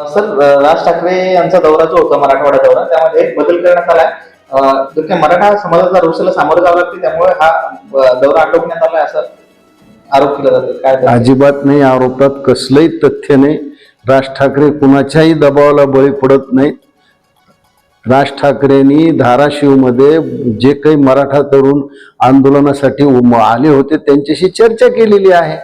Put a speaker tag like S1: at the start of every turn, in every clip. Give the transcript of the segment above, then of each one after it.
S1: Sir Raj Thackeray यांचा दौरा जो होता मराठवाडा दौरा त्यामध्ये बदल करण्यात आलाय. आहे मराठा समाजाचा रोषाला सामोरं जावं लागते त्यामुळे हा दौरा आटोपण्यात आलाय असं आरोप केला जातो. काय
S2: अजिबात नाही आरोपात कसलंही तथ्य नाही. राज ठाकरे कुणाच्याही दबावाला बळी पडत नाहीत. राज ठाकरेंनी धाराशिवमध्ये जे काही मराठा तरुण आंदोलनासाठी उम- आले होते त्यांच्याशी चर्चा केलेली आहे.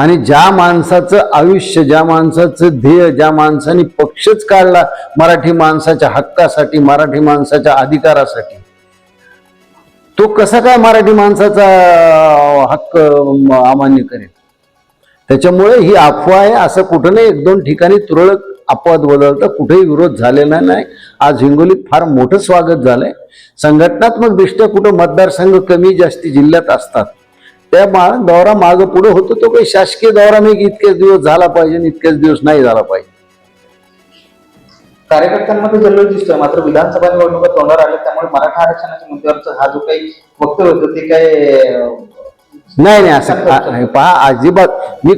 S2: आणि ज्या माणसाचं आयुष्य ज्या माणसाचं ध्येय ज्या माणसाने पक्षच काढला मराठी माणसाच्या हक्कासाठी मराठी माणसाच्या अधिकारासाठी तो कसा काय मराठी माणसाचा हक्क अमान्य करेल? त्याच्यामुळे ही अफवा आहे असं कुठं नाही एक दोन ठिकाणी तुरळक अपवाद बदलतं कुठेही विरोध झालेला नाही. आज हिंगोलीत फार मोठं स्वागत झालंय. संघटनात्मक दृष्ट्या कुठं मतदारसंघ कमी जास्ती जिल्ह्यात असतात. त्या मा दौरा मागं पुढे होतो तो काही शासकीय दौरा नाही की इतकेच दिवस झाला पाहिजे आणि इतकेच दिवस नाही झाला पाहिजे.
S1: कार्यकर्त्यांमध्ये जल्लोष दिसतोय मात्र विधानसभा निवडणुका तोंडावर आल्या त्यामुळे मराठा आरक्षणाच्या मुद्द्यावरचा हा जो काही वक्तव्य होतं ते काय
S2: नाही नाही असं पहा अजिबात मी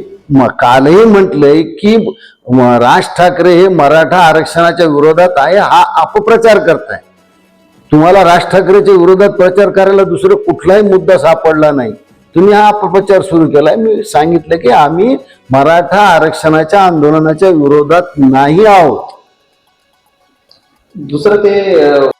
S2: कालही म्हटलंय की राज ठाकरे हे मराठा आरक्षणाच्या विरोधात आहे हा अपप्रचार करताय. तुम्हाला राज ठाकरेच्या विरोधात प्रचार करायला दुसरं कुठलाही मुद्दा सापडला नाही. तुम्ही हा अपप्रचार सुरू केलाय. मी सांगितलं की आम्ही मराठा आरक्षणाच्या आंदोलनाच्या विरोधात नाही आहोत.
S1: दुसरं ते